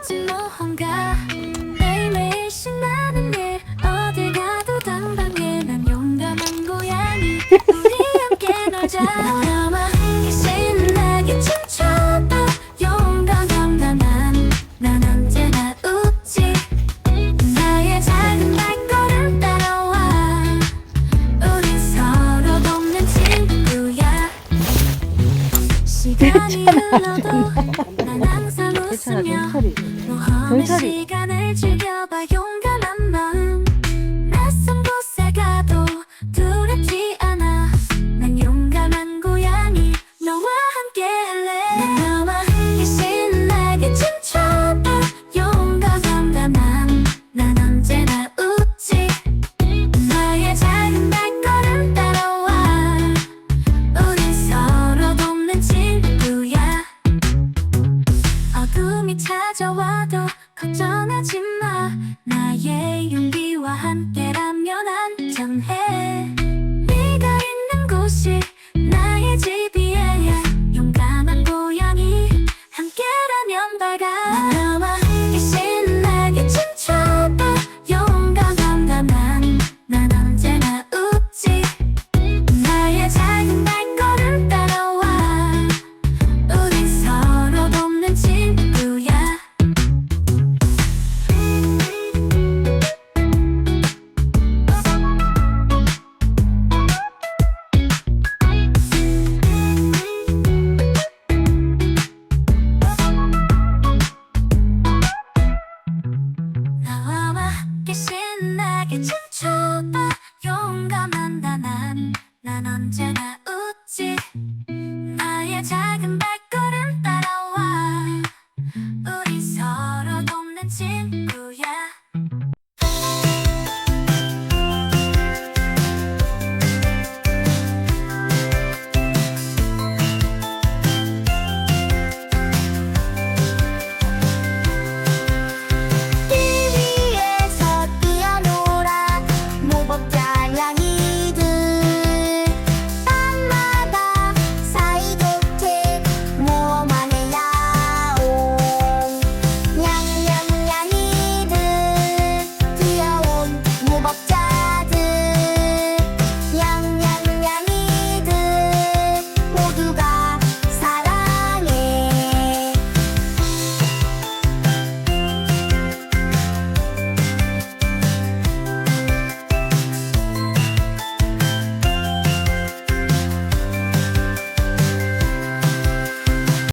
없지 뭐한가? 매일매일 신나는 일. 어딜 가도 당당해. 난 용감한 고양이. 우리 함께 놀자. 너와 함께 신나게 춤춰봐 용감함 난난 언제나 웃지. 나의 작은 발걸음 따라와. 우린 서로 돕는 친구야. 시간이 흘러도 경찰이 경찰이 찾아와도 걱정하지 마. 나의 용기